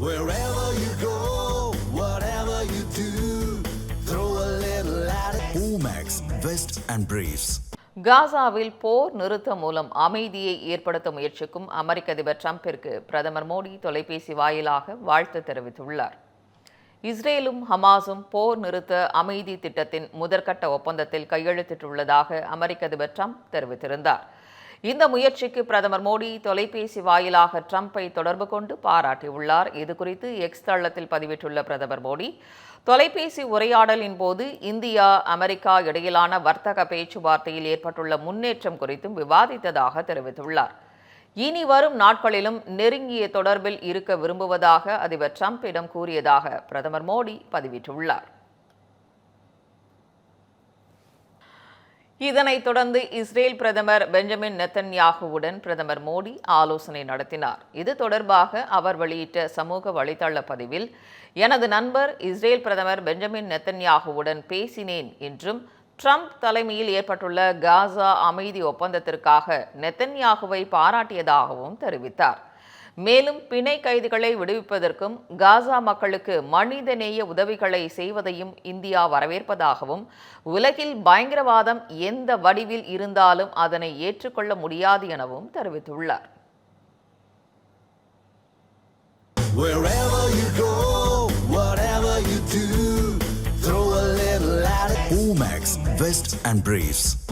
Wherever you go, whatever you do, throw a little at it. Omax, Vest and Briefs. காசாவில் போர் நிறுத்தம் மூலம் அமைதியை ஏற்படுத்த முயற்சிக்கும் அமெரிக்க அதிபர் ட்ரம்பிற்கு பிரதமர் மோடி தொலைபேசி வாயிலாக வாழ்த்து தெரிவித்துள்ளார் இஸ்ரேலும் ஹமாஸும் போர் நிறுத்த அமைதி திட்டத்தின் முதற்கட்ட ஒப்பந்தத்தில் கையெழுத்திட்டுள்ளதாக அமெரிக்க அதிபர் ட்ரம்ப் தெரிவித்திருந்தார் இந்த முயற்சிக்கு பிரதமர் மோடி தொலைபேசி வாயிலாக ட்ரம்பை தொடர்பு கொண்டு பாராட்டியுள்ளார். இதுகுறித்து எக்ஸ் தளத்தில் பதிவிட்டுள்ள பிரதமர் மோடி தொலைபேசி உரையாடலின் போது இந்தியா அமெரிக்கா இடையிலான வர்த்தக பேச்சுவார்த்தையில் ஏற்பட்டுள்ள முன்னேற்றம் குறித்தும் விவாதித்ததாக தெரிவித்துள்ளார். இனி வரும் நாட்களிலும் நெருங்கிய தொடர்பில் இருக்க விரும்புவதாக அதிபர் ட்ரம்பிடம் கூறியதாக பிரதமர் மோடி பதிவிட்டுள்ளார். இதனைத் தொடர்ந்து இஸ்ரேல் பிரதமர் பெஞ்சமின் நெத்தன்யாகுவுடன் பிரதமர் மோடி ஆலோசனை நடத்தினார். இது தொடர்பாக அவர் வெளியிட்ட சமூக வலைதள பதிவில் எனது நண்பர் இஸ்ரேல் பிரதமர் பெஞ்சமின் நெத்தன்யாகுவுடன் பேசினேன் என்றும் ட்ரம்ப் தலைமையில் ஏற்பட்டுள்ள காசா அமைதி ஒப்பந்தத்திற்காக நெத்தன்யாகுவை பாராட்டியதாகவும் தெரிவித்தார். மேலும் பிணை கைதிகளை விடுவிப்பதற்கும் காசா மக்களுக்கு மனிதநேய உதவிகளை செய்வதையும் இந்தியா வரவேற்பதாகவும் உலகில் பயங்கரவாதம் எந்த வடிவில் இருந்தாலும் அதனை ஏற்றுக்கொள்ள முடியாது எனவும் தெரிவித்துள்ளார். Omax, Vest and Briefs.